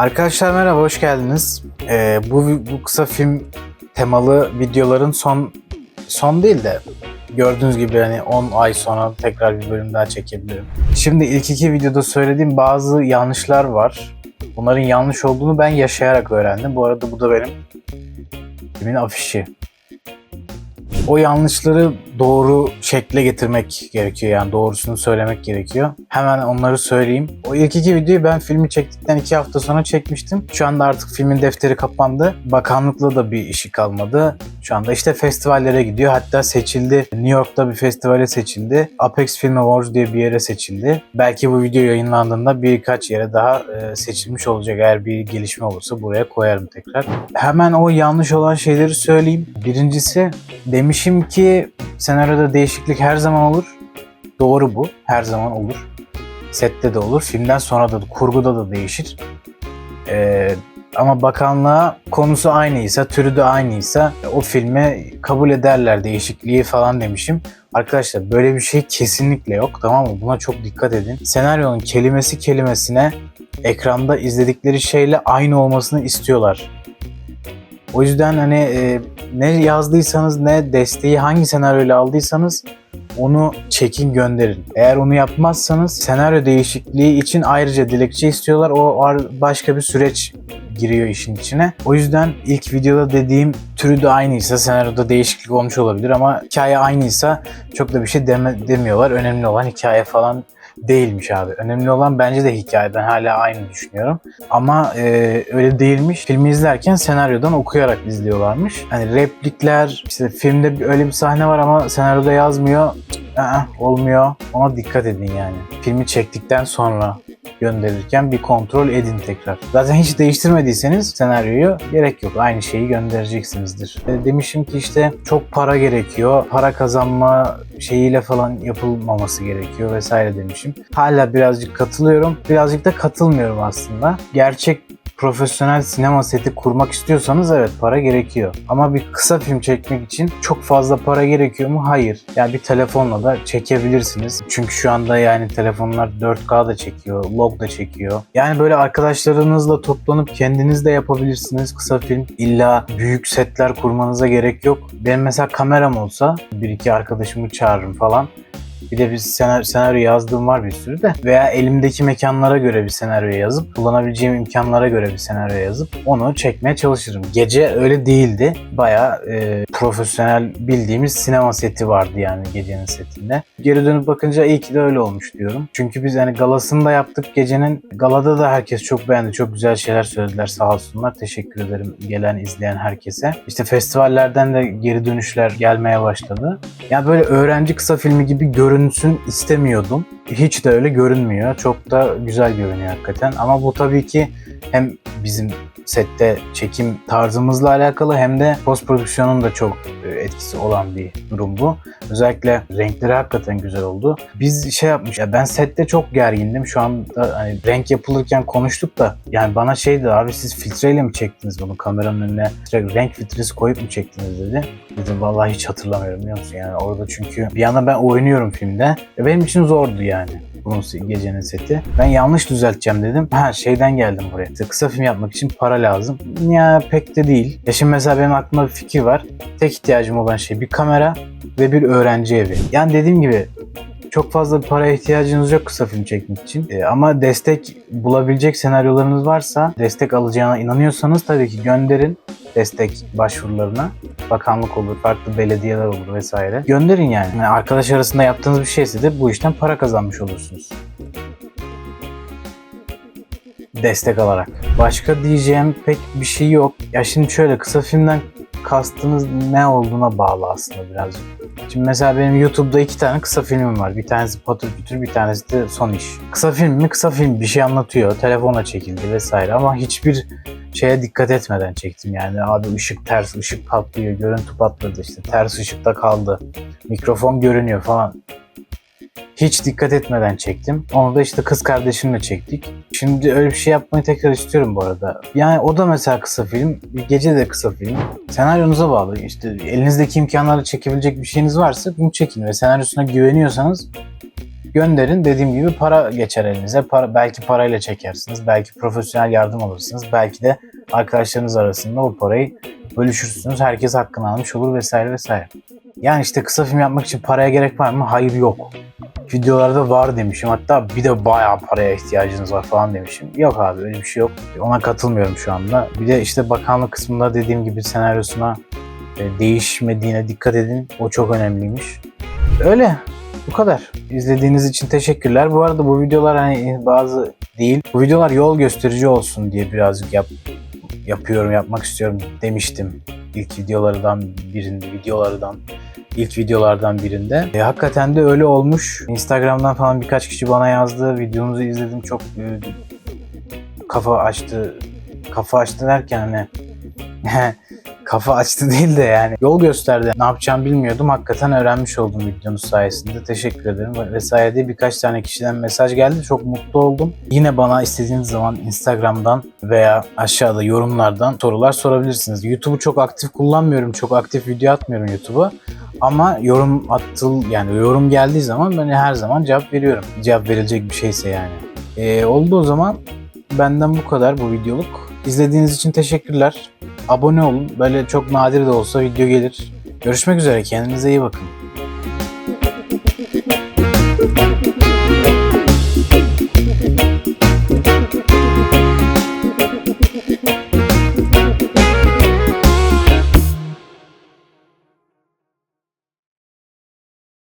Arkadaşlar merhaba, hoş geldiniz. Ee, bu, bu kısa film temalı videoların son son değil de gördüğünüz gibi hani 10 ay sonra tekrar bir bölüm daha çekebilirim. Şimdi ilk iki videoda söylediğim bazı yanlışlar var. Bunların yanlış olduğunu ben yaşayarak öğrendim. Bu arada bu da benim filmin afişi. O yanlışları doğru şekle getirmek gerekiyor yani doğrusunu söylemek gerekiyor. Hemen onları söyleyeyim. O ilk iki videoyu ben filmi çektikten iki hafta sonra çekmiştim. Şu anda artık filmin defteri kapandı. Bakanlıkla da bir işi kalmadı. Şu anda işte festivallere gidiyor. Hatta seçildi. New York'ta bir festivale seçildi. Apex Film Awards diye bir yere seçildi. Belki bu video yayınlandığında birkaç yere daha e, seçilmiş olacak. Eğer bir gelişme olursa buraya koyarım tekrar. Hemen o yanlış olan şeyleri söyleyeyim. Birincisi demişim ki senaryoda değişiklik her zaman olur. Doğru bu. Her zaman olur. Sette de olur. Filmden sonra da kurguda da değişir. Ee, ama bakanlığa konusu aynıysa, türü de aynıysa o filme kabul ederler değişikliği falan demişim. Arkadaşlar böyle bir şey kesinlikle yok tamam mı? Buna çok dikkat edin. Senaryonun kelimesi kelimesine ekranda izledikleri şeyle aynı olmasını istiyorlar. O yüzden hani e, ne yazdıysanız ne desteği hangi senaryoyla aldıysanız onu çekin gönderin. Eğer onu yapmazsanız senaryo değişikliği için ayrıca dilekçe istiyorlar. O başka bir süreç giriyor işin içine. O yüzden ilk videoda dediğim türü de aynıysa senaryoda değişiklik olmuş olabilir ama hikaye aynıysa çok da bir şey deme, demiyorlar. Önemli olan hikaye falan değilmiş abi. Önemli olan bence de hikayeden hala aynı düşünüyorum. Ama e, öyle değilmiş. Filmi izlerken senaryodan okuyarak izliyorlarmış. Hani replikler, işte filmde öyle bir sahne var ama senaryoda yazmıyor. Aa, olmuyor. Ona dikkat edin yani. Filmi çektikten sonra gönderirken bir kontrol edin tekrar. Zaten hiç değiştirmediyseniz senaryoyu gerek yok. Aynı şeyi göndereceksinizdir. E, demişim ki işte çok para gerekiyor. Para kazanma şeyiyle falan yapılmaması gerekiyor vesaire demişim. Hala birazcık katılıyorum. Birazcık da katılmıyorum aslında. Gerçek profesyonel sinema seti kurmak istiyorsanız evet para gerekiyor. Ama bir kısa film çekmek için çok fazla para gerekiyor mu? Hayır. Yani bir telefonla da çekebilirsiniz. Çünkü şu anda yani telefonlar 4K da çekiyor, log da çekiyor. Yani böyle arkadaşlarınızla toplanıp kendiniz de yapabilirsiniz kısa film. İlla büyük setler kurmanıza gerek yok. Benim mesela kameram olsa bir iki arkadaşımı çağırırım falan. Bir de bir senaryo, senaryo yazdığım var bir sürü de. Veya elimdeki mekanlara göre bir senaryo yazıp, kullanabileceğim imkanlara göre bir senaryo yazıp onu çekmeye çalışırım. Gece öyle değildi. Bayağı e, profesyonel bildiğimiz sinema seti vardı yani gecenin setinde. Geri dönüp bakınca iyi ki de öyle olmuş diyorum. Çünkü biz hani galasını da yaptık gecenin. Galada da herkes çok beğendi. Çok güzel şeyler söylediler sağ olsunlar. Teşekkür ederim gelen izleyen herkese. İşte festivallerden de geri dönüşler gelmeye başladı. Ya böyle öğrenci kısa filmi gibi görünsün istemiyordum. Hiç de öyle görünmüyor. Çok da güzel görünüyor hakikaten. Ama bu tabii ki hem bizim sette çekim tarzımızla alakalı hem de post prodüksiyonun da çok e, etkisi olan bir durum bu. Özellikle renkleri hakikaten güzel oldu. Biz şey yapmış, ya ben sette çok gergindim. Şu anda hani renk yapılırken konuştuk da yani bana şeydi abi siz filtreyle mi çektiniz bunu kameranın önüne renk filtresi koyup mu çektiniz dedi. Dedim vallahi hiç hatırlamıyorum biliyor musun? Yani orada çünkü bir yana ben oynuyorum filmde. Ve benim için zordu yani bunun gecenin seti. Ben yanlış düzelteceğim dedim. Ha şeyden geldim buraya. İşte kısa film yapmak için para lazım. Ya pek de değil. Ya şimdi mesela benim aklımda bir fikir var. Tek ihtiyacım olan şey bir kamera ve bir öğrenci evi. Yani dediğim gibi çok fazla paraya ihtiyacınız yok kısa film çekmek için. Ee, ama destek bulabilecek senaryolarınız varsa, destek alacağına inanıyorsanız tabii ki gönderin destek başvurularına. Bakanlık olur, farklı belediyeler olur vesaire. Gönderin yani. yani. Arkadaş arasında yaptığınız bir şeyse de bu işten para kazanmış olursunuz. Destek alarak. Başka diyeceğim pek bir şey yok. Ya şimdi şöyle kısa filmden kastınız ne olduğuna bağlı aslında birazcık. Şimdi mesela benim YouTube'da iki tane kısa filmim var. Bir tanesi Patır Kütür, bir tanesi de Son İş. Kısa film mi? Kısa film bir şey anlatıyor. Telefona çekildi vesaire ama hiçbir şeye dikkat etmeden çektim yani. Abi ışık ters, ışık patlıyor, görüntü patladı işte ters ışıkta kaldı. Mikrofon görünüyor falan. Hiç dikkat etmeden çektim. Onu da işte kız kardeşimle çektik. Şimdi öyle bir şey yapmayı tekrar istiyorum bu arada. Yani o da mesela kısa film. Gece de kısa film. Senaryonuza bağlı. İşte elinizdeki imkanlarla çekebilecek bir şeyiniz varsa bunu çekin ve senaryosuna güveniyorsanız Gönderin dediğim gibi para geçer elinize. Para, belki parayla çekersiniz. Belki profesyonel yardım alırsınız. Belki de arkadaşlarınız arasında o parayı bölüşürsünüz. Herkes hakkını almış olur vesaire vesaire. Yani işte kısa film yapmak için paraya gerek var mı? Hayır yok. Videolarda var demişim. Hatta bir de bayağı paraya ihtiyacınız var falan demişim. Yok abi öyle bir şey yok. Ona katılmıyorum şu anda. Bir de işte bakanlık kısmında dediğim gibi senaryosuna e, değişmediğine dikkat edin. O çok önemliymiş. Öyle. Bu kadar. İzlediğiniz için teşekkürler. Bu arada bu videolar hani bazı değil. Bu videolar yol gösterici olsun diye birazcık yap, yapıyorum, yapmak istiyorum demiştim. İlk videolardan birinde, videolardan ilk videolardan birinde. E, hakikaten de öyle olmuş. Instagram'dan falan birkaç kişi bana yazdı. Videonuzu izledim çok e, kafa açtı. Kafa açtı derken hani kafa açtı değil de yani yol gösterdi. Ne yapacağımı bilmiyordum. Hakikaten öğrenmiş oldum videonuz sayesinde. Teşekkür ederim. Vesaire diye birkaç tane kişiden mesaj geldi. Çok mutlu oldum. Yine bana istediğiniz zaman Instagram'dan veya aşağıda yorumlardan sorular sorabilirsiniz. YouTube'u çok aktif kullanmıyorum. Çok aktif video atmıyorum YouTube'a. Ama yorum attıl yani yorum geldiği zaman ben her zaman cevap veriyorum. Cevap verilecek bir şeyse yani. Ee, oldu o zaman benden bu kadar bu videoluk. İzlediğiniz için teşekkürler. Abone olun. Böyle çok nadir de olsa video gelir. Görüşmek üzere. Kendinize iyi bakın.